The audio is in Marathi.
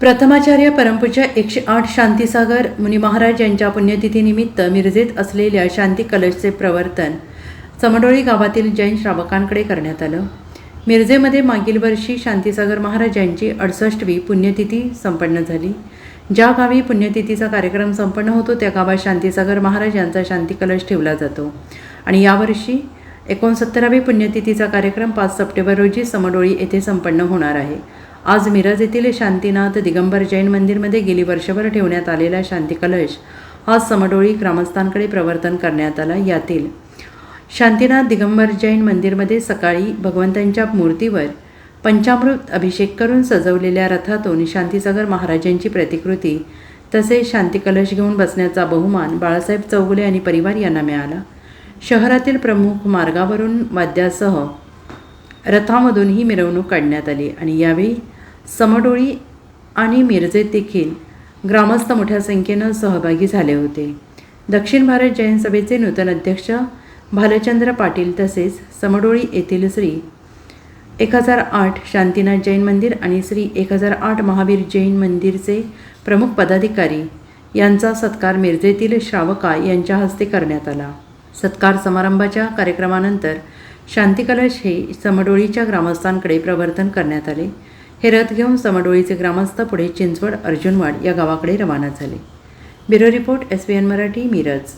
प्रथमाचार्य परमपूज्य एकशे आठ शांतीसागर मुनी महाराज यांच्या पुण्यतिथीनिमित्त मिरजेत असलेल्या शांती कलशचे प्रवर्तन समडोळी गावातील जैन श्रावकांकडे करण्यात आलं. मिरजेमध्ये मागील वर्षी शांतीसागर महाराज यांची अडसष्टवी पुण्यतिथी संपन्न झाली. ज्या गावी पुण्यतिथीचा कार्यक्रम संपन्न होतो त्या गावात शांतीसागर महाराज यांचा शांती कलश ठेवला जातो. आणि यावर्षी एकोणसत्तरावी पुण्यतिथीचा कार्यक्रम पाच सप्टेंबर रोजी समडोळी येथे संपन्न होणार आहे. आज मिरज येथील शांतीनाथ दिगंबर जैन मंदिरमध्ये गेली वर्षभर ठेवण्यात आलेला शांती कलश हा समडोळी ग्रामस्थांकडे प्रवर्तन करण्यात आला यातील. शांतीनाथ दिगंबर जैन मंदिरमध्ये सकाळी भगवंतांच्या मूर्तीवर पंचामृत अभिषेक करून सजवलेल्या रथातून शांतीसागर महाराजांची प्रतिकृती तसेच शांती कलश घेऊन बसण्याचा बहुमान बाळासाहेब चौगुले आणि परिवार यांना मिळाला. शहरातील प्रमुख मार्गावरून वाद्यासह रथामधून ही मिरवणूक काढण्यात आली आणि यावेळी समडोळी आणि मिरजेत देखील ग्रामस्थ मोठ्या संख्येनं सहभागी झाले होते. दक्षिण भारत जैन सभेचे नूतन अध्यक्ष भालचंद्र पाटील तसेच समडोळी येथील श्री एक हजार आठ शांतीनाथ जैन मंदिर आणि श्री एक हजार आठ महावीर जैन मंदिरचे प्रमुख पदाधिकारी यांचा सत्कार मिरजेतील श्रावका यांच्या हस्ते करण्यात आला. सत्कार समारंभाच्या कार्यक्रमानंतर शांतिकलश हे समडोळीच्या ग्रामस्थांकडे प्रवर्तन करण्यात आले. हे रथ घेऊन समडोळीचे ग्रामस्थ पुढे चिंचवड अर्जुनवाड या गावाकडे रवाना झाले. Bureau report S B N Marathi Miraj.